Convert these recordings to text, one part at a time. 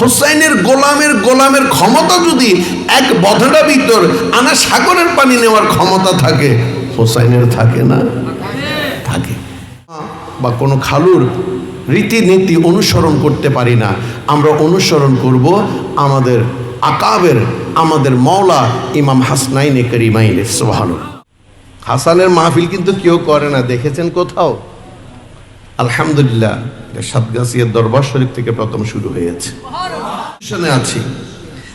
হোসাইনের গোলামের গোলামের ক্ষমতা যদি এক বধড়া ভিতর আনা সাগরের পানি নেওয়ার ক্ষমতা থাকে, হোসাইনের থাকে না? থাকে। বা কোনো খালুর রীতিনীতি অনুসরণ করতে পারি না। আমরা অনুসরণ করব আমাদের আকাবের, আমাদের মওলা ইমাম হাসনাইনে করিমাইনে সোহান হাসানের মাহফিল কিন্তু কেউ করে না, দেখেছেন কোথাও? আলহামদুলিল্লাহ সাতগাছিয়ার দরবার শরীফ থেকে প্রথম শুরু হয়েছে। আছি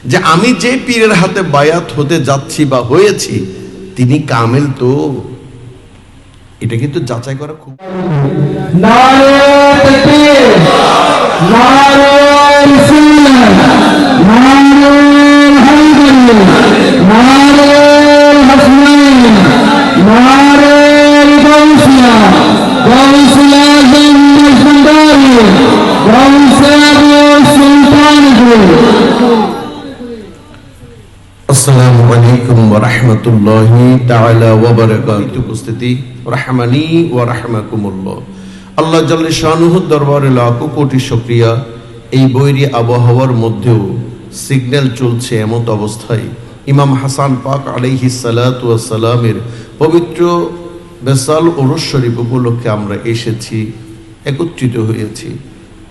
যে আমি যে পীরের হাতে বায়াত হতে যাচ্ছি বা হয়েছি, তিনি কামেল তো। এটা কিন্তু যাচাই করা খুব নারে আবহাওয়ার মধ্যেও সিগন্যাল চলছে এমন অবস্থায়। ইমাম হাসান পাক সালামের পবিত্র বেসাল ওরস শরীফ উপলক্ষে আমরা এসেছি, একত্রিত হয়েছি।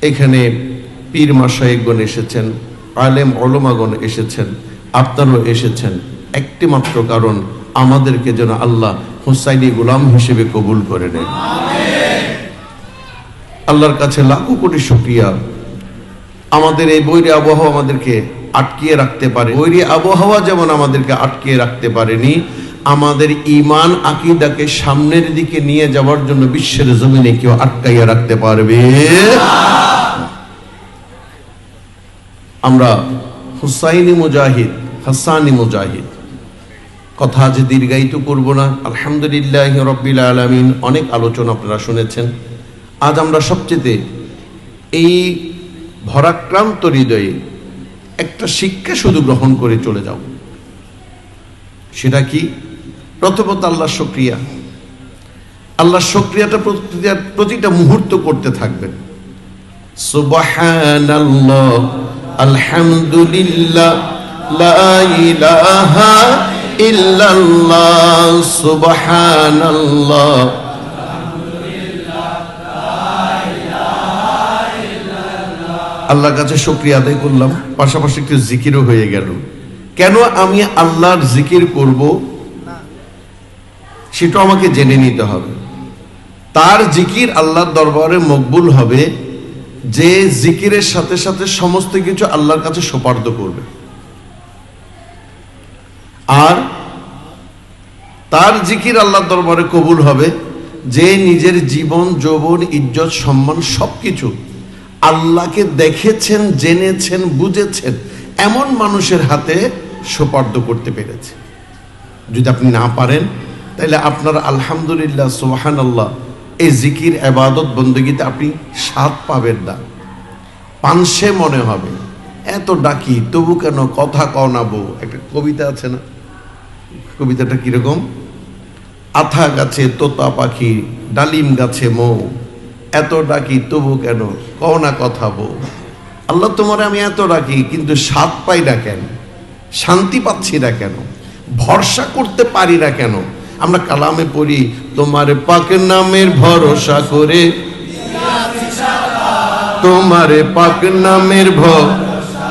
এখানে পীর মাসায়েকগণ এসেছেন, আলেম অলমাগণ এসেছেন আপনারাও এসেছেন। একটি মাত্র কারণ আমাদেরকে যেন আল্লাহ হুসাইনি গোলাম হিসেবে কবুল করে নেন আল্লাহর কাছে লাখো কোটি শুক্রিয়া। আমাদের এই বৈরী আবহাওয়া আমাদেরকে আটকিয়ে রাখতে পারে বৈরী আবহাওয়া যেমন আমাদেরকে আটকিয়ে রাখতে পারেনি, আমাদের ইমান আকিদাকে সামনের দিকে নিয়ে যাওয়ার জন্য বিশ্বের জমিনে কেউ আটকাইয়া রাখতে পারবে? আমরা হুসাইনি মুজাহিদ, হাসানি মুজাহিদ কথা আজ দীর্ঘায়িত করব না। আলহামদুলিল্লাহ রব্বিল আলমিন। অনেক আলোচনা আপনারা শুনেছেন। আজ আমরা সবচেয়ে এই ভরাক্রান্ত হৃদয়ে একটা শিক্ষা শুধু গ্রহণ করে চলে যাব। সেটা কি? প্রথমত আল্লাহ সক্রিয়া আল্লাহ সক্রিয়াটা প্রতিটা মুহূর্ত করতে থাকবেন। সুবহানাল্লাহ, আলহামদুলিল্লাহ, লা ইলাহা ইল্লাল্লাহ, সুবহানাল্লাহ। আল্লাহর কাছে শুকরিয়া আদায় করলাম। পাশাপাশি একটু জিকিরও হয়ে গেল। কেন আমি আল্লাহর জিকির করব? সেটা আমাকে জেনে নিতে হবে। তার জিকির আল্লাহর দরবারে মকবুল হবে যে জিকিরের সাথে সাথে সমস্ত কিছু আল্লাহর কাছে সোপার্দ করবে। আর তার জিকির আল্লাহর দরবারে কবুল হবে। যে নিজের জীবন, যৌবন, ইজ্জত, সম্মান সবকিছু আল্লাহকে দেখেছেন, জেনেছেন, বুঝেছেন, এমন মানুষের হাতে সোপার্দ করতে পেরেছে। যদি আপনি না পারেন, তাহলে আপনার আলহামদুলিল্লাহ সোহান আল্লাহ এই জিকির আবাদত বন্দগীতে আপনি স্বাদ পাবেন না। পানসে মনে হবে, এত ডাকি, তবু কেন কথা বউ? একটা কবিতা আছে না? কবিতাটা কীরকম? আথা গাছে তোতা পাখি, ডালিম গাছে মৌ। এত ডাকি তবু কেন? কও না কথা বউ। আল্লাহ তোমার আমি এত ডাকি, কিন্তু স্বাদ পাই না কেন? শান্তি পাচ্ছি না কেন? ভরসা করতে পারি না কেন? আমরা কালামে পড়ি, তোমার পাক নামের ভরসা করে। তোমার পাক নামের ভরসা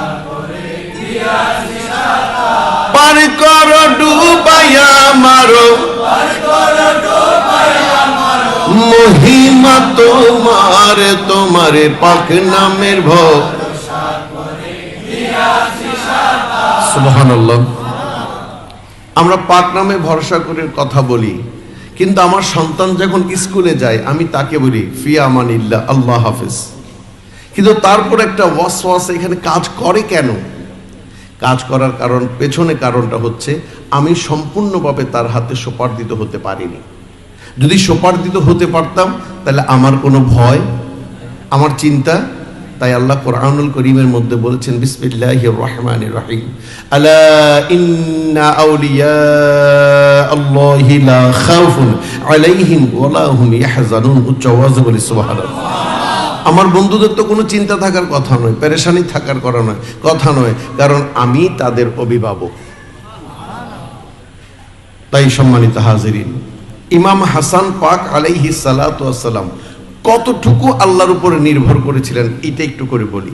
পার কর, ডুবাইয়া মারো। মহিমা তোমার তোমার পাক নামের সুবহানাল্লাহ। আমরা পাক নামে ভরসা করে কথা বলি, কিন্তু আমার সন্তান যখন স্কুলে যায়, আমি তাকে বলি, ফিয়া আমানিল্লাহ আল্লাহ হাফিজ। কিন্তু তারপর একটা ওয়াস ওয়াস এখানে কাজ করে কেন? কাজ করার কারণ, পেছনে কারণটা হচ্ছে, আমি সম্পূর্ণভাবে তার হাতে সোপার্দিত হতে পারিনি। যদি সোপার্দিত হতে পারতাম, তাহলে আমার কোনো ভয়, আমার চিন্তা, তাই আল্লাহ কোরআনুল করিমের মধ্যে বলেছেন, বিসমিল্লাহির রহমানির রহিম, আলা ইন্না আউলিয়া আল্লাহি লা খাউফুন আলাইহিম ওয়া লা হুম ইয়াহজানুন, উচ্চ আওয়াজে বলি সুবহানাল্লাহ। আমার বন্ধুদের তো কোনো চিন্তা থাকার কথা নয়, পেরেশানি থাকার করা নয়, কথা নয়, কারণ আমি তাদের অভিভাবক। তাই সম্মানিত হাজিরিন, ইমাম হাসান পাক আলাইহি সালাম কতটুকু আল্লাহর উপরে নির্ভর করেছিলেন, এটা একটু করে বলি।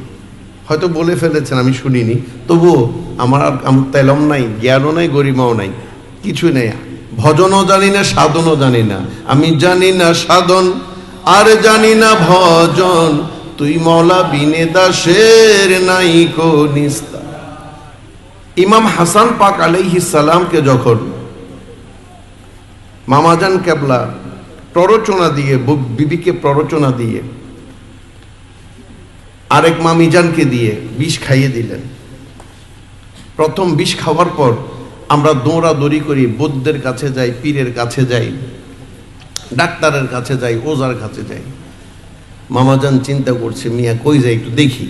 হয়তো বলে ফেলেছেন, আমি শুনিনি, তবুও আমার আমার তেলম নাই, জ্ঞানও নাই, গরিমাও নাই, কিছু নেই। ভজনও জানি না, সাধনও জানি না। আমি জানি না সাধন আর জানি না ভজন, তুই মলা বিনে দাসের নাই নিস্তা ইমাম হাসান পাক সালামকে যখন মামাজান কেবলা প্ররোচনা দিয়ে বিবিকে প্ররোচনা দিয়ে, আরেক মামিজানকে দিয়ে বিষ খাইয়ে দিলেন। প্রথম বিষ খাওয়ার পর আমরা দৌড়াদৌড়ি করি, বৌদ্ধের কাছে যাই, পীরের কাছে যাই। ডাক্তারের কাছে যাই, ওজার কাছে যাই। মামাজান চিন্তা করছে, মিয়া কই যাই একটু দেখি।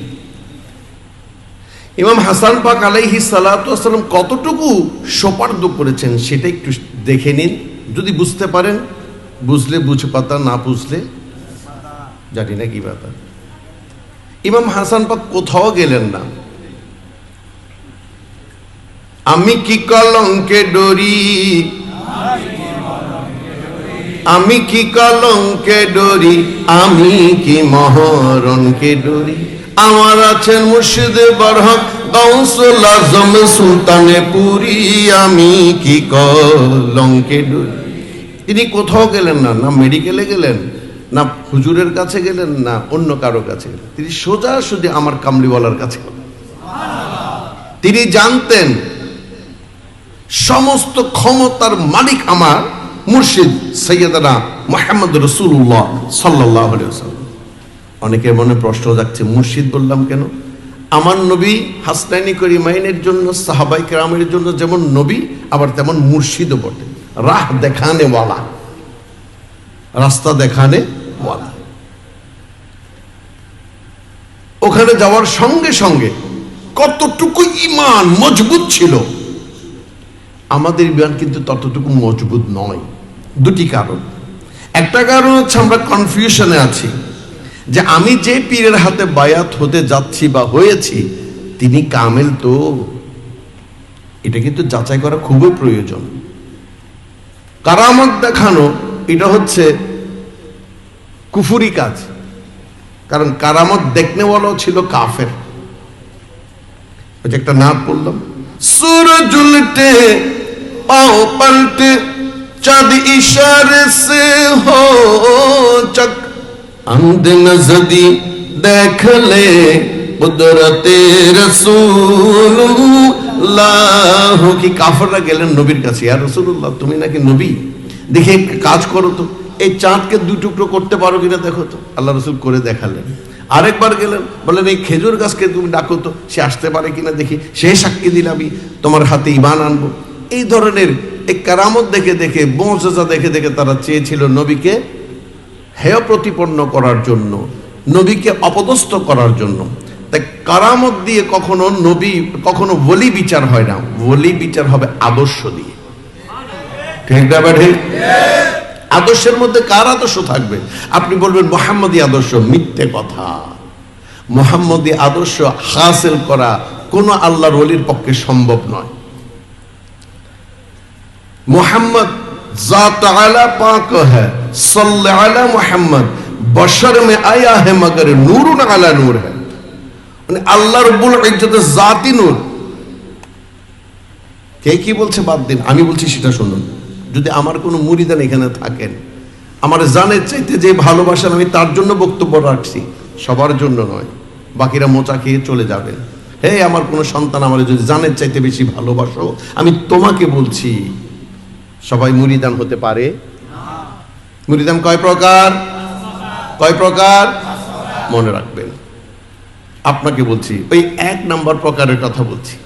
ইমাম হাসান পাক আলাইহি সালাম কতটুকু সোপার্দ করেছেন সেটা একটু দেখে নিন। যদি বুঝতে পারেন, বুঝলে, বুঝে পাতা, না বুঝলে, জানি না কি ব্যাপার। ইমাম হাসান পাক কোথাও গেলেন না। আমি কি কলঙ্কে ডরি আমি কি কলঙ্কে ডরি? আমি কি মহরণকে ডরি? আমার আছেন মুর্শিদে বরহক গৌসুল সুলতানে পুরি। আমি কি কলঙ্কে ডরি? তিনি কোথাও গেলেন না না মেডিকেলে গেলেন, না হুজুরের কাছে গেলেন, না অন্য কারও কাছে তিনি সোজা সুজি আমার কামলিওয়ালার কাছে। তিনি জানতেন, সমস্ত ক্ষমতার মালিক আমার মুর্শিদ সৈয়দনা মোহাম্মদ রসুল্লাহ সাল্লাহ অনেকের মনে প্রশ্ন যাচ্ছে মুর্শিদ বললাম কেন? আমার নবী হাসনাইনি করিমাইনের জন্য, সাহাবাই কেরামের জন্য যেমন নবী, আবার তেমন মুর্শিদও বটে। রাহ দেখানে ওয়ালা। রাস্তা দেখানে ওয়ালা। ওখানে যাওয়ার সঙ্গে সঙ্গে কতটুকু ইমান মজবুত ছিল? আমাদের ইমান কিন্তু ততটুকু মজবুত নয়। দুটি কারণ। একটা কারণ হচ্ছে আমরা কনফিউশনে আছি যে আমি যে পীরের হাতে বায়াত হতে যাচ্ছি বা হয়েছি, তিনি কামেল তো। এটা কিন্তু যাচাই করা খুবই প্রয়োজন। কারামত দেখানো, এটা হচ্ছে কুফুরি কাজ। কারণ কারামত দেখনেওয়ালাও ছিল কাফের। ওই যে একটা নাম পড়লাম। সুর জুলতে পাও পাল্টে چند اشارے سے ہو چک عمد نزدی دیکھ لے قدرت رسول اللہ কি কাফেররা গেলেন নবীর কাছে? ইয়া রাসূলুল্লাহ, তুমি নাকি নবী? দেখে কাজ করো তো। এই চাঁদকে দুই টুকরো করতে পারো কিনা দেখো তো। আল্লাহ রসুল করে দেখালেন। আরেকবার গেলেন বললেন এই খেজুর গাছকে তুমি ডাকো তো, সে আসতে পারে কিনা দেখি। সে সাক্ষী দিলামি, তোমার হাতে ইমান আনব। এই ধরনের এই কারামত দেখে দেখে বংশজা দেখে দেখে তারা চেয়েছিল নবীকে হেয় প্রতিপন্ন করার জন্য, নবীকে অপদস্থ করার জন্য। তাই কারামত দিয়ে কখনো নবী, কখনো বলি বিচার হয় না। বলি বিচার হবে আদর্শ দিয়ে। ঠিক না আদর্শের মধ্যে কার আদর্শ থাকবে? আপনি বলবেন, মোহাম্মদী আদর্শ মিথ্যে কথা। মোহাম্মদী আদর্শ হাসিল করা কোনো আল্লাহর ওলির পক্ষে সম্ভব নয়। मोहम्मद जात आला पाक है सल्ले अला मोहम्मद बशर में आया है मगर नूर आला नूर है মানে আল্লাহ রব্বুল ইজ্জতের জাতি নূর কে কি বলছে বাদ দিন আমি বলছি সেটা শুনুন যদি আমার কোনো মুরিদান এখানে থাকেন আমার জানের চাইতে যে ভালোবাসেন আমি তার জন্য বক্তব্য রাখছি সবার জন্য নয় বাকিরা মোচা খেয়ে চলে যাবেন হে আমার কোনো সন্তান আমার যদি জানের চাইতে বেশি ভালোবাসো আমি তোমাকে বলছি সবাই মুরিদান হতে পারে। মুরিদান কয় প্রকার? কয় প্রকার? মনে রাখবেন। আপনাকে বলছি, ওই এক নাম্বার প্রকারের কথা বলছি।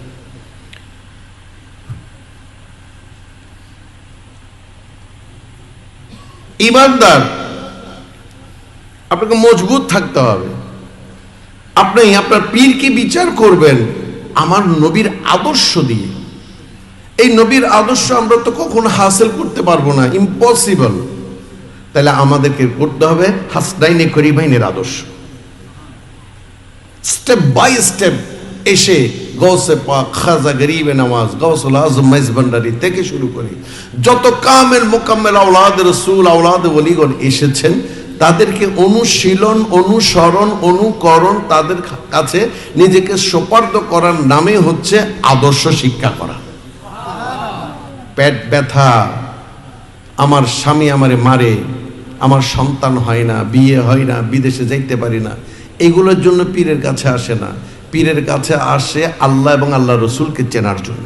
ইমানদার, আপনাকে মজবুত থাকতে হবে। আপনি আপনার পীরকে বিচার করবেন আমার নবীর আদর্শ দিয়ে। এই নবীর আদর্শ আমরা তো কখনো হাসিল করতে পারব না ইম্পসিবল তাহলে আমাদেরকে করতে হবে হাসনাইনে করিবাইনের আদর্শ। স্টেপ বাই স্টেপ এসে গৌসে পাক, খাজা গরিবে নামাজ গৌসুল আজম মাইজ ভান্ডারি থেকে শুরু করে যত কামেল মোকাম্মেল আওলাদ রসুল, আওলাদ ওলিগণ এসেছেন, তাদেরকে অনুশীলন, অনুসরণ, অনুকরণ তাদের কাছে নিজেকে সোপার্দ করার নামে হচ্ছে আদর্শ শিক্ষা করা। পেট ব্যথা, আমার স্বামী আমারে মারে, আমার সন্তান হয় না, বিয়ে হয় না, বিদেশে যাইতে পারি না, এগুলোর জন্য পীরের কাছে আসে না। পীরের কাছে আসে আল্লাহ এবং আল্লাহ রসুলকে চেনার জন্য।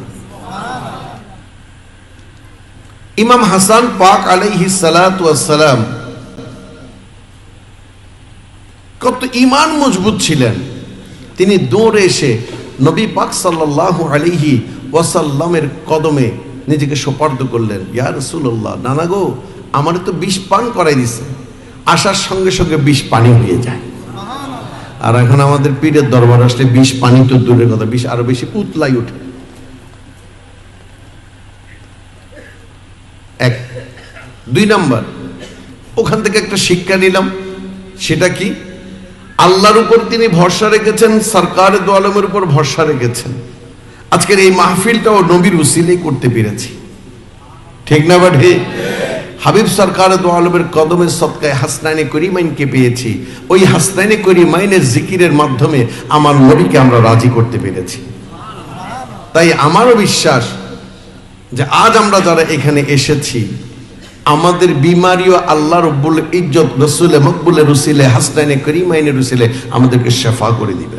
ইমাম হাসান পাক আলাইহি সালাম কত ইমান মজবুত ছিলেন। তিনি দৌড়ে এসে নবী পাক সাল্লাল্লাহু আলাইহি ওয়াসাল্লামের কদমে নিজেকে সোপার্দ করলেন, ইয়া রাসূলুল্লাহ, নানা গো, আমার তো বিষ পান করাই দিছে। আসার সঙ্গে সঙ্গে বিষ পানি হয়ে যায়। আর এখন আমাদের পীরের দরবার আসলে বিষ পানি তো দূরের কথা, বিষ আরও বেশি উতলাই ওঠে এক, দুই নাম্বার, ওখান থেকে একটা শিক্ষা নিলাম, সেটা কি? আল্লাহর উপর তিনি ভরসা রেখেছেন, সরকারের দোয়ালমের উপর ভরসা রেখেছেন। আজকের এই মাহফিলটাও নবীর উসিলেই করতে পেরেছি। ঠিক না বা ঠিক? হাবিব সরকার দো আলমের কদমের সৎকায় হাসনাইনে করিমাইনকে পেয়েছি। ওই হাসনাইনে করিমাইনের জিকিরের মাধ্যমে আমার নবীকে আমরা রাজি করতে পেরেছি। তাই আমারও বিশ্বাস যে আজ আমরা যারা এখানে এসেছি, আমাদের বিমারিও আল্লাহ রব্বুল ইজ্জত রসুলে মকবুলে রসিলে হাসনাইনে করিমাইনে রুসিলে আমাদেরকে শেফা করে দিবেন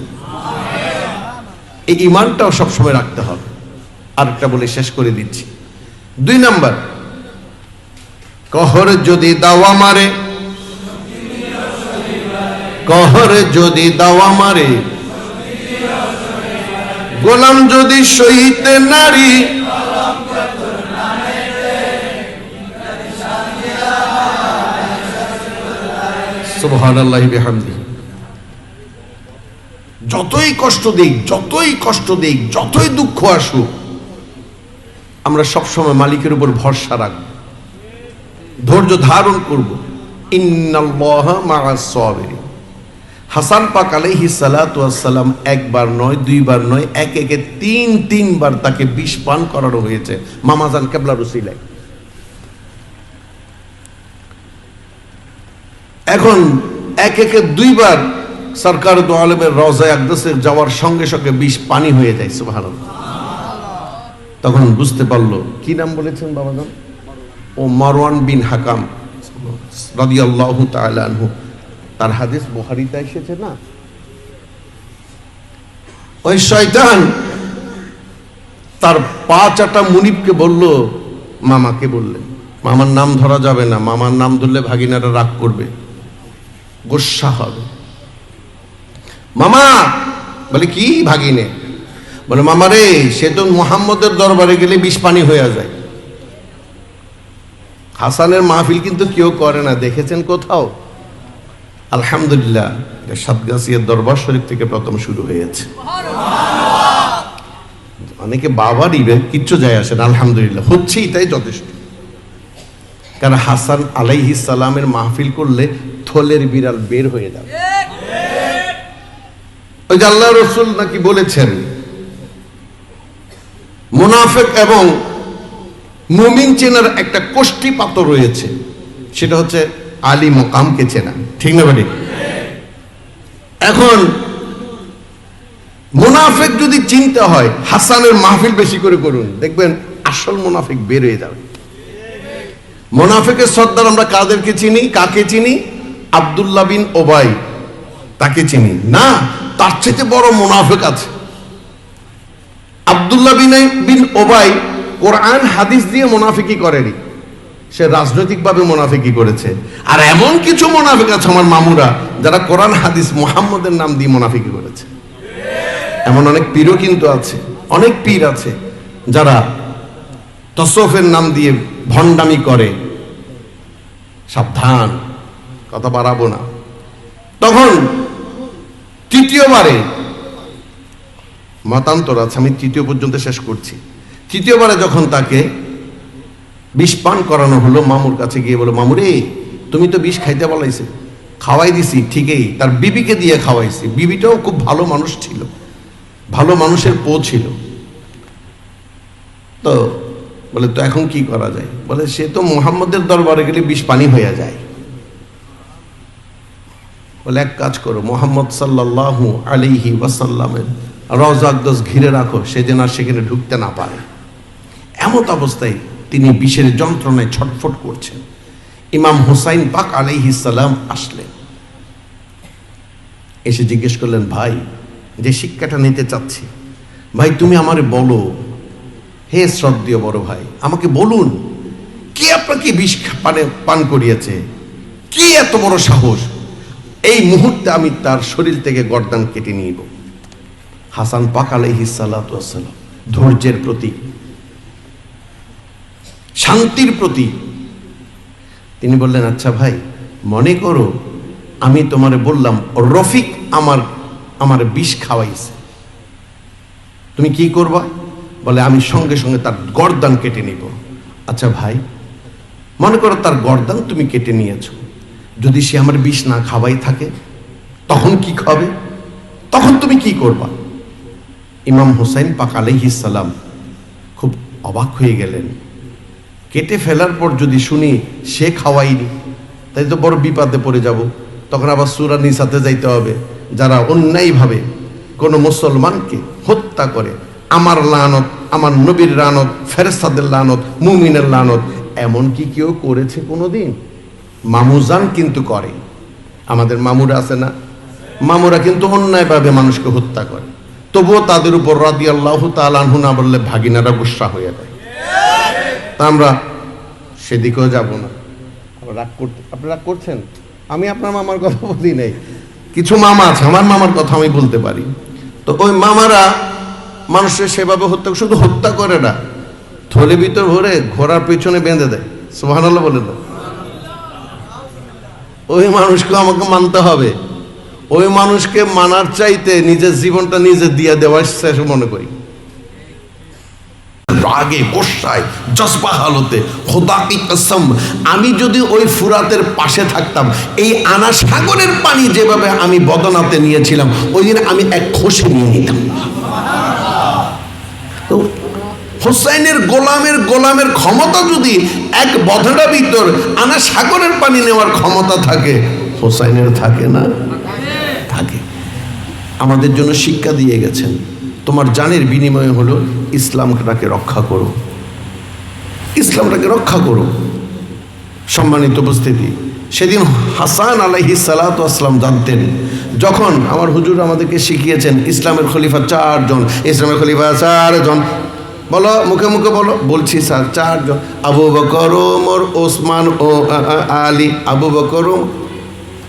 এই ইমানটাও সবসময় রাখতে হবে। আরেকটা বলে শেষ করে দিচ্ছি। দুই নাম্বার, কহর যদি দাওয়া মারে কহর যদি দাওয়া মারে গোলাম যদি সহিতে নারী, সুবহানাল্লাহ বিহামদি। যতই কষ্ট দিক, যতই কষ্ট দিক, যতই দুঃখ আসুক, আমরা সবসময় মালিকের উপর ভরসা রাখব। ধৈর্য ধারণ করব। হাসান পাক সালাতু সালাম একবার নয়, দুইবার নয়, এক একে তিন, তিনবার তাকে বিষ পান করানো হয়েছে। মামাজান কেবলা রসিলাই এখন এক একে দুইবার সরকার দো আলমের রজায় আকদাসে যাওয়ার সঙ্গে সঙ্গে বিষ পানি হয়ে যায়, সুবহানাল্লাহ। তখন বুঝতে পারল, কি নাম বলেছেন বাবাজান? ও মারওয়ান বিন হাকাম, রাদিয়াল্লাহু তাআলা আনহু। তার হাদিস বুখারীতে এসেছে না? ওই শয়তান তার পা চাটা মুনিবকে বলল, মামাকে বললেন। মামার নাম ধরা যাবে না, মামার নাম ধরলে ভাগিনারা রাগ করবে। গোসা হবে। মামা! বলে, কি ভাগিনে? বলে, মামা রে, সে তো মোহাম্মদের দরবারে গেলে বিষ পানি হয়ে যায়। হাসানের মাহফিল কিন্তু কেউ করে না, দেখেছেন কোথাও? আলহামদুলিল্লাহ সাতগাছিয়ার দরবার শরীফ থেকে প্রথম শুরু হয়েছে। অনেকে বাবার ইভেন কিচ্ছু যায় আসেন আলহামদুলিল্লাহ, হচ্ছেই তাই যথেষ্ট। কারণ হাসান আলাইহি সালামের মাহফিল করলে থলের বিড়াল বের হয়ে যাবে। ওই যে আল্লাহ রসুল নাকি বলেছেন, মুনাফেক এবং মুমিন চেনার একটা কোষ্ঠী পাত্র রয়েছে, সেটা হচ্ছে আলী মোকামকে চেনা। ঠিক না বাড়ি এখন মুনাফেক যদি চিনতে হয়, হাসানের মাহফিল বেশি করে করুন, দেখবেন আসল মুনাফিক বের হয়ে যাবে। মোনাফেকের সর্দার আমরা কাদেরকে চিনি? কাকে চিনি? আবদুল্লাহ বিন ওবাই, তাকে চিনি। না তার চেয়ে বড় মোনাফেক আছে। আবদুল্লাহ বিন বিন ওবাই কোরআন, হাদিস দিয়ে মোনাফিকি করেনি। সে রাজনৈতিকভাবে মোনাফিকি করেছে। আর এমন কিছু মোনাফিক আছে আমার মামুরা, যারা কোরআন, হাদিস, মোহাম্মদের নাম দিয়ে মোনাফিকি করেছে। এমন অনেক পীরও কিন্তু আছে, অনেক পীর আছে, যারা তসফের নাম দিয়ে ভণ্ডামি করে। সাবধান, কথা বাড়াবো না। তখন তৃতীয়বারে মতান্তর আছে, আমি তৃতীয় পর্যন্ত শেষ করছি। তৃতীয়বারে যখন তাকে বিষ পান করানো হলো, মামুর কাছে গিয়ে বলো মামুরে, তুমি তো বিষ খাইতে বলাইছে। খাওয়াই দিছি, ঠিকই, তার বিবিকে দিয়ে খাওয়াইছি। বিবিটাও খুব ভালো মানুষ ছিল, ভালো মানুষের পো ছিল। তো বলে, তো এখন কি করা যায়? বলে, সে তো মোহাম্মদের দরবারে গেলে বিষ পানি হয়ে যায়। বলে, এক কাজ করো, মোহাম্মদ সাল্লাহ আলিহি ওয়াসাল্লামের রজাকদস ঘিরে রাখো সে যেন আর সেখানে ঢুকতে না পারে। এমত অবস্থায় তিনি বিষের যন্ত্রণায় ছটফট করছেন। ইমাম হুসাইন পাক আলাইহিসাল্লাম আসলেন। এসে জিজ্ঞেস করলেন, ভাই, যে শিক্ষাটা নিতে চাচ্ছি, ভাই, তুমি আমারে বলো। হে শ্রদ্ধেয় বড় ভাই, আমাকে বলুন, কে আপনাকে বিষ পানে, পান করিয়েছে? কি এত বড় সাহস? এই মুহূর্তে আমি তার শরীর থেকে গর্দান কেটে নিব। হাসান পাক আলাইহিসাল্লাম ধৈর্যের প্রতি শান্তির প্রতি তিনি বললেন আচ্ছা ভাই, মনে করো আমি তোমারে বললাম, রফিক আমার আমার বিষ খাওয়াইছে। তুমি কি করবা? বলে, আমি সঙ্গে সঙ্গে তার গর্দান কেটে নিব। আচ্ছা ভাই, মনে করো তার গর্দান তুমি কেটে নিয়েছো। যদি সে আমার বিষ না খাওয়াই থাকে, তখন কি খাবে? তখন তুমি কি করবা? ইমাম হুসাইন পাক আলাইহিস সালাম খুব অবাক হয়ে গেলেন। কেটে ফেলার পর যদি শুনি সে খাওয়াইনি, তাই তো বড় বিপাদে পড়ে যাব। তখন আবার সুরা নিসাতে যাইতে হবে। যারা অন্যায়ভাবে কোনো মুসলমানকে হত্যা করে, আমার লানত, আমার নবীর লানত ফেরেস্তাদের লানত, মুমিনের লানত, এমন কি কেউ করেছে কোনোদিন? মামুজান কিন্তু করে। আমাদের মামুরা আছে না? মামুরা কিন্তু অন্যায়ভাবে মানুষকে হত্যা করে। তবুও তাদের উপর রাদি আল্লাহ তালানহু না বললে ভাগিনারা গুসা হয়ে যায়। তা আমরা সেদিকেও যাব না। রাগ করতে আপনি রাগ করছেন? আমি আপনার মামার কথা বলি নাই। কিছু মামা আছে, আমার মামার কথা আমি বলতে পারি। তো ওই মামারা মানুষের সেভাবে হত্যা শুধু হত্যা করে না, থলে ভিতর ভরে ঘোড়ার পেছনে বেঁধে দেয়। সুবহানাল্লাহ বলে না। ওই মানুষকে আমাকে মানতে হবে। ওই মানুষকে মানার চাইতে নিজের জীবনটা নিজে দিয়ে দেওয়ার শেষ মনে করি। রাগে, গোসায়, জজবা হালতে কসম, আমি যদি ওই ফুরাতের পাশে থাকতাম, এই আনা সাগরের পানি যেভাবে আমি বদনাতে নিয়েছিলাম, ওই দিন আমি এক খসে নিয়ে নিতাম। তো হোসাইনের গোলামের গোলামের ক্ষমতা যদি এক বদনা ভিতর আনা সাগরের পানি নেওয়ার ক্ষমতা থাকে, হোসাইনের থাকে না? থাকে। আমাদের জন্য শিক্ষা দিয়ে গেছেন। তোমার জানের বিনিময় হলো ইসলামটাকে রক্ষা করো। ইসলামটাকে রক্ষা করো। সম্মানিত উপস্থিতি, সেদিন হাসান আলাইহি সালাতু আসলাম জানতেন, যখন আমার হুজুর আমাদেরকে শিখিয়েছেন, ইসলামের খলিফা চারজন, ইসলামের খলিফা চারজন বলো, মুখে মুখে বলো। বলছি স্যার চারজন আবু বকর, ওমর, ওসমান ও আলী। আবু বকর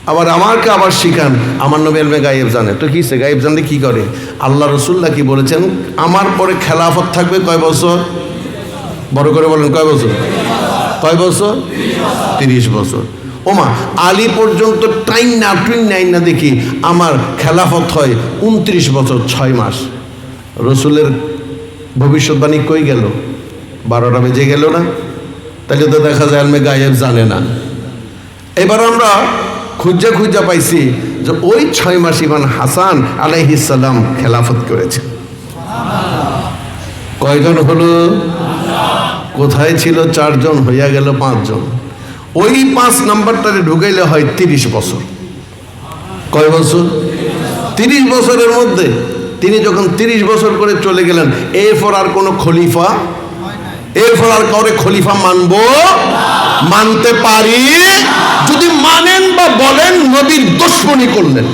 আবার আমাকে আবার শিখান। আমার নবী গায়েব জানে। তো কী সে গায়েব জানলে কী করে? আল্লাহ রসুল্লাহ কি বলেছেন? আমার পরে খেলাফত থাকবে কয় বছর? বড় করে বলেন, কয় বছর? কয় বছর? তিরিশ বছর। ওমা, আলী পর্যন্ত টাইম না, টুইন নাই না দেখি আমার খেলাফত হয় উনত্রিশ বছর, ছয় মাস। রসুলের ভবিষ্যৎবাণী কই গেল? বারোটা বেজে গেল না? তাহলে তো দেখা যায় আলমে গায়েব জানে না। এবার আমরা খুঁজা খুঁজা পাইছি যে ওই ছয় মাস ইমান হাসান আলাইহিসাল্লাম খেলাফত করেছে। কয়জন হলো? কোথায় ছিল? চারজন, হইয়া গেল পাঁচজন। ওই পাঁচ নাম্বারটারে ঢুকাইলে হয় তিরিশ বছর। কয় বছর? তিরিশ বছরের মধ্যে। তিনি যখন তিরিশ বছর করে চলে গেলেন, এরপর আর কোনো খলিফা এরপর আর কাউরে খলিফা মানব মানতে পারি? যদি মানেন বা বলেন, নবীর দুশ্মনী করলেন।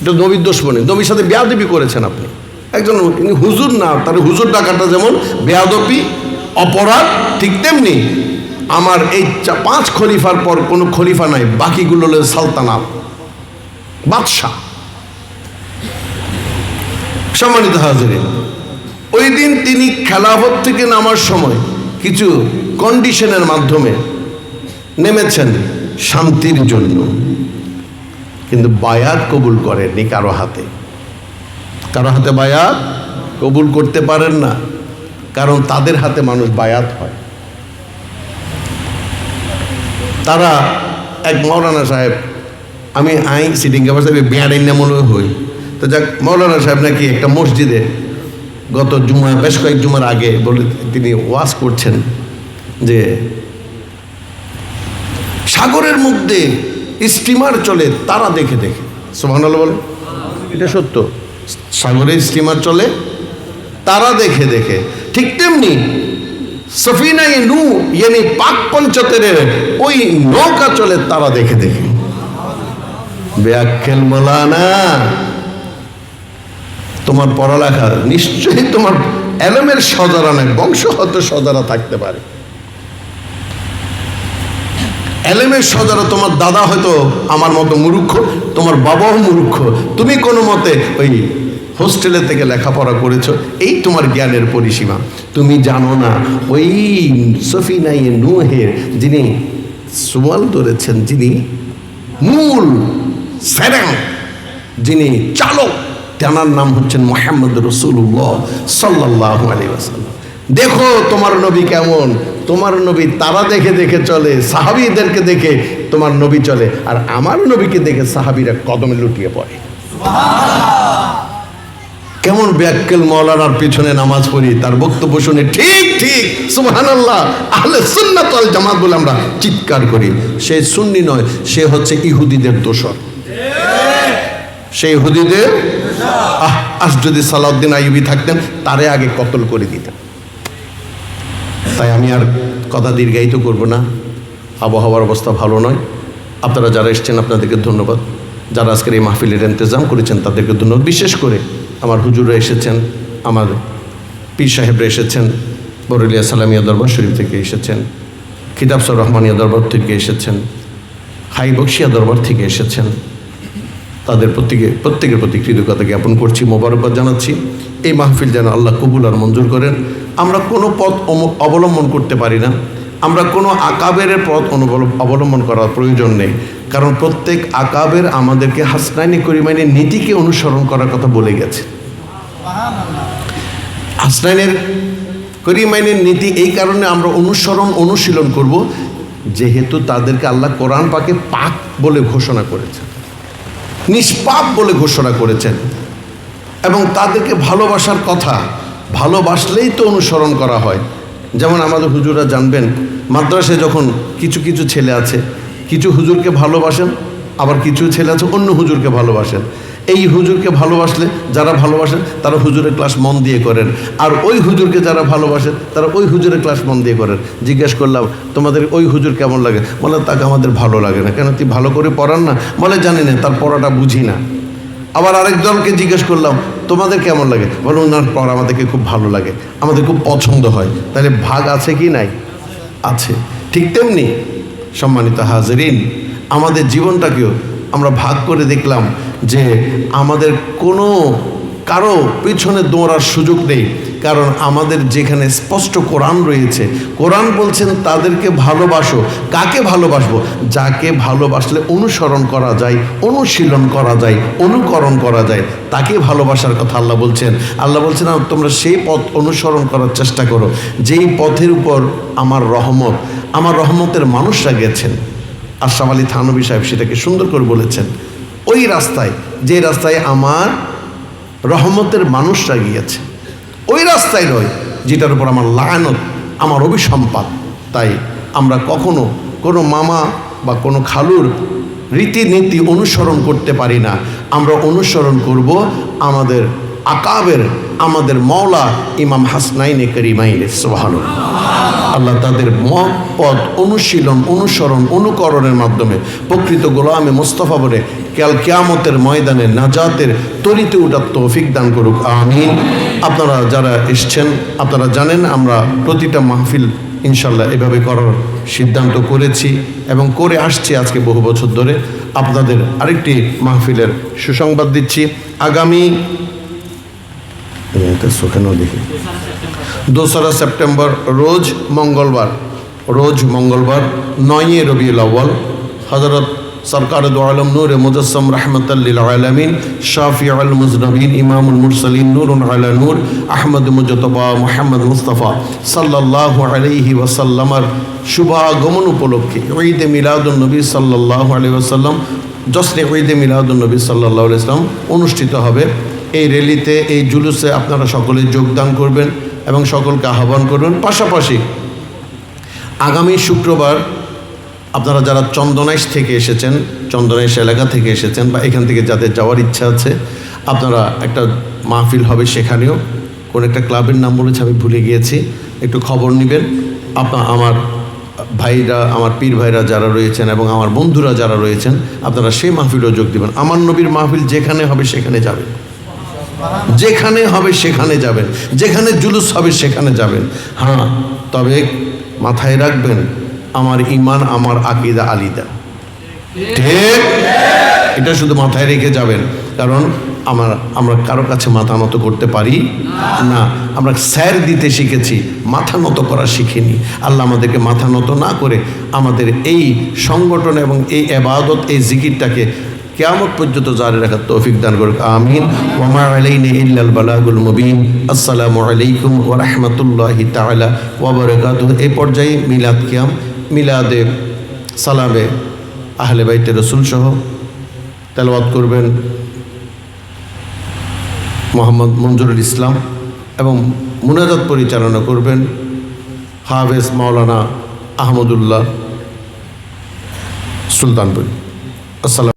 এটা নবীর দুশ্মনী। নবীর সাথে বেয়াদবি করেছেন আপনি। একজন তিনি হুজুর না, তার হুজুর ডাকাটা যেমন বেয়াদবি, অপরাধ, ঠিক তেমনি আমার এই পাঁচ খলিফার পর কোনো খলিফা নাই, বাকিগুলো সালতানাত, বাদশাহ। সম্মানিত হাজিরিন ওই দিন তিনি খেলাফত থেকে নামার সময় কিছু কন্ডিশনের মাধ্যমে নেমেছেন শান্তির জন্য। কিন্তু বায়াত কবুল করেননি কারও হাতে। কারও হাতে বায়াত কবুল করতে পারেন না, কারণ তাদের হাতে মানুষ বায়াত হয়। তারা এক মৌলানা সাহেব, আমি আই সিটিং কাবার সাহেব বিয়ারাইন না মনে হই। তো যাক মৌলানা সাহেব নাকি একটা মসজিদে গত জুমা বেশ কয়েক জুমার আগে বলে তিনি ওয়াজ করছেন যে সাগরের মধ্যে স্টিমার চলে তারা দেখে দেখে। সোমান বলে এটা সত্য। সাগরে স্টিমার চলে তারা দেখে দেখে। ঠিক তেমনি সফিনা এ নু ইয়ানি পাক পঞ্চতের ওই নৌকা চলে তারা দেখে দেখে। ব্যাখ্যাল মোলানা তোমার পড়ালেখা নিশ্চয়ই তোমার এলমের সজারা বংশ হয়তো সজারা থাকতে পারে। এলেমের সজারা তোমার দাদা হয়তো আমার মতো মূর্খ, তোমার বাবাও মূর্খ। তুমি কোনো মতে ওই হোস্টেলে থেকে লেখাপড়া করেছ, এই তোমার জ্ঞানের পরিসীমা। তুমি জানো না, ওই সফিনাই নুহের যিনি সুয়াল ধরেছেন, যিনি মূল স্যারাং যিনি চালক তেনার নাম হচ্ছেন মোহাম্মদ রসুল্লাহ সাল্লাহ আলী ওয়াসাল্লাম। দেখো, তোমার নবী কেমন? তোমার নবী তারা দেখে দেখে চলে, সাহাবিদেরকে দেখে তোমার নবী চলে, আর আমার নবীকে দেখে সাহাবিরা কদমে লুটিয়ে পড়ে। কেমন ব্যাক্কেল মৌলানার পিছনে নামাজ পড়ি, তার বক্তব্য শুনে ঠিক ঠিক, সুবহানাল্লাহ, আহলে জামাত বলে আমরা চিৎকার করি। সে সুন্নি নয়, সে হচ্ছে ইহুদিদের দোষর। সেই ইহুদিদের আজ যদি সালাউদ্দিন আইয়ুবি থাকতেন, তারে আগে কতল করে দিতেন। তাই আমি আর কথা দীর্ঘায়িত করব না। আবহাওয়ার অবস্থা ভালো নয়। আপনারা যারা এসছেন, আপনাদেরকে ধন্যবাদ। যারা আজকের এই মাহফিলের ইন্তজাম করেছেন, তাদেরকে ধন্যবাদ। বিশেষ করে আমার হুজুররা এসেছেন, আমার পীর সাহেবরা এসেছেন, বরুলিয়া সালামিয়া দরবার শরীফ থেকে এসেছেন, খিতাবসর রহমানিয়া দরবার থেকে এসেছেন, হাই বক্সিয়া দরবার থেকে এসেছেন। তাদের প্রত্যেকে প্রত্যেকের প্রতি কৃতজ্ঞতা জ্ঞাপন করছি, মোবারকবাদ জানাচ্ছি। এই মাহফিল যেন আল্লাহ কবুল আর মঞ্জুর করেন। আমরা কোনো পথ অবলম্বন করতে পারি না। আমরা কোনো আকাবের পথ অবলম্বন করার প্রয়োজন নেই। কারণ প্রত্যেক আকাবের আমাদেরকে হাসনাইনি করিমাইনের নীতিকে অনুসরণ করার কথা বলে গেছে। হাসনাইনের করিমাইনের নীতি এই কারণে আমরা অনুসরণ, অনুশীলন করব, যেহেতু তাদেরকে আল্লাহ কোরআন পাকে পাক বলে ঘোষণা করেছেন। নিষ্পাপ বলে ঘোষণা করেছেন। এবং তাদেরকে ভালোবাসার কথা ভালোবাসলেই তো অনুসরণ করা হয়। যেমন আমাদের হুজুরা জানবেন মাদ্রাসে যখন কিছু কিছু ছেলে আছে, কিছু হুজুরকে ভালোবাসেন, আবার কিছু ছেলে আছে অন্য হুজুরকে ভালোবাসেন। এই হুজুরকে ভালোবাসলে যারা ভালোবাসেন তারা হুজুরের ক্লাস মন দিয়ে করেন। আর ওই হুজুরকে যারা ভালোবাসেন তারা ওই হুজুরের ক্লাস মন দিয়ে করেন। জিজ্ঞেস করলাম, তোমাদের ওই হুজুর কেমন লাগে? বলে, তাকে আমাদের ভালো লাগে না। কেন, তুই ভালো করে পড়ান না? বলে, জানি না, তার পড়াটা বুঝি না। আবার আরেকজনকে জিজ্ঞেস করলাম, তোমাদের কেমন লাগে? বলে ওনার পড়া আমাদেরকে খুব ভালো লাগে। আমাদের খুব পছন্দ হয়। তাহলে ভাগ আছে কি নাই? আছে। ঠিক তেমনি, সম্মানিত হাজরিন, আমাদের জীবনটাকেও আমরা ভাগ করে দেখলাম যে আমাদের কোনো কারও পিছনে দৌড়ার সুযোগ নেই। কারণ আমাদের যেখানে স্পষ্ট কোরআন রয়েছে, কোরআন বলছেন তাদেরকে ভালোবাসো। কাকে ভালোবাসবো? যাকে ভালোবাসলে অনুসরণ করা যায়, অনুশীলন করা যায়, অনুকরণ করা যায়, তাকে ভালোবাসার কথা আল্লাহ বলছেন। আল্লাহ বলছেন, "আর তোমরা সেই পথ অনুসরণ করার চেষ্টা করো। যেই পথের উপর আমার রহমত, আমার রহমতের মানুষরা গেছেন। আশরাফ আলী থানবী সাহেব সেটাকে সুন্দর করে বলেছেন, ওই রাস্তায়, যে রাস্তায় আমার রহমতের মানুষরা গিয়েছে ওই রাস্তায় নয়, যেটার উপর আমার লাগানত আমার অভিসম্পাদ তাই আমরা কখনো কোনো মামা বা কোনো খালুর রীতিনীতি অনুসরণ করতে পারি না। আমরা অনুসরণ করব আমাদের আকাবের আমাদের মওলা ইমাম হাসনাইনে করিমাইনে সোহান আল্লাহ তাদের মত পথ অনুশীলন, অনুসরণ, অনুকরণের মাধ্যমে প্রকৃত গোলামে মোস্তফা বলে কাল কেয়ামতের ময়দানে নাজাতের তরিতে ওঠার তৌফিক দান করুক, আমিন। আপনারা যারা এসছেন, আপনারা জানেন আমরা প্রতিটা মাহফিল ইনশাল্লাহ এভাবে করার সিদ্ধান্ত করেছি এবং করে আসছি আজকে বহু বছর ধরে। আপনাদের আরেকটি মাহফিলের সুসংবাদ দিচ্ছি। আগামী দেখি। দোসরা সেপ্টেম্বর, রোজ মঙ্গলবার রোজ মঙ্গলবার, নয়ই রবিউল আউ্বাল হজরত সরকার দু আলম নূর মুজসম রহমতাল্লিল আলমিন শাফি আল মুজনবিন, ইমামুল মুরসলিন, নুরুন আলা নূর, আহমদ মুজতবা মোহাম্মদ মুস্তফা সাল্লাহ আলহি ওয়াসাল্লামার শুভাগমন উপলক্ষে ঈদে মিলাদুল নবী সাল্লাহ আলি ওয়াসাল্লাম জশ্নে ঈদে মিলাদুল নবী সাল্লাহ ইসলাম অনুষ্ঠিত হবে। এই র্যালিতে এই জুলুসে আপনারা সকলে যোগদান করবেন এবং সকলকে আহ্বান করবেন পাশাপাশি আগামী শুক্রবার আপনারা যারা চন্দনাইশ থেকে এসেছেন, চন্দনাইশ এলাকা থেকে এসেছেন বা এখান থেকে যাদের যাওয়ার ইচ্ছা আছে, আপনারা একটা মাহফিল হবে সেখানেও। কোন একটা ক্লাবের নাম বলেছে, আমি ভুলে গিয়েছি। একটু খবর নেবেন। আপনার আমার ভাইরা, আমার পীর ভাইরা যারা রয়েছেন এবং আমার বন্ধুরা যারা রয়েছেন, আপনারা সেই মাহফিলেও যোগ দেবেন। আমার নবীর মাহফিল যেখানে হবে সেখানে যাবেন যেখানে হবে সেখানে যাবেন, যেখানে জুলুস হবে সেখানে যাবেন। হ্যাঁ তবে মাথায় রাখবেন, আমার ইমান আমার আকিদা আলিদা। ঠিক? এটা শুধু মাথায় রেখে যাবেন, কারণ আমার, আমরা কারও কাছে মাথা নত করতে পারি না। আমরা স্যার দিতে শিখেছি, মাথা নত করা শিখিনি। আল্লাহ আমাদেরকে মাথা নত না করে আমাদের এই সংগঠন এবং এই এবাদত, এই জিকিরটাকে কেয়ামত পর্যন্ত জারি রাখার তৌফিক দান করুক, আমিন। ওমা আলাইনা ইল্লাল বালাগুল মুবিন। আসসালামু আলাইকুম ওয়া রাহমাতুল্লাহি তাআলা ওয়া বারাকাতুহু। এই পর্যায়ে মিলাদ কিয়াম, মিলাদে সালামে আহলে বাইতে রসুল সহ তেলাওয়াত করবেন মোহাম্মদ মঞ্জুরুল ইসলাম এবং মুনাজাত পরিচালনা করবেন হাফেজ মাওলানা আহমদুল্লাহ সুলতানপুর। আসসালাম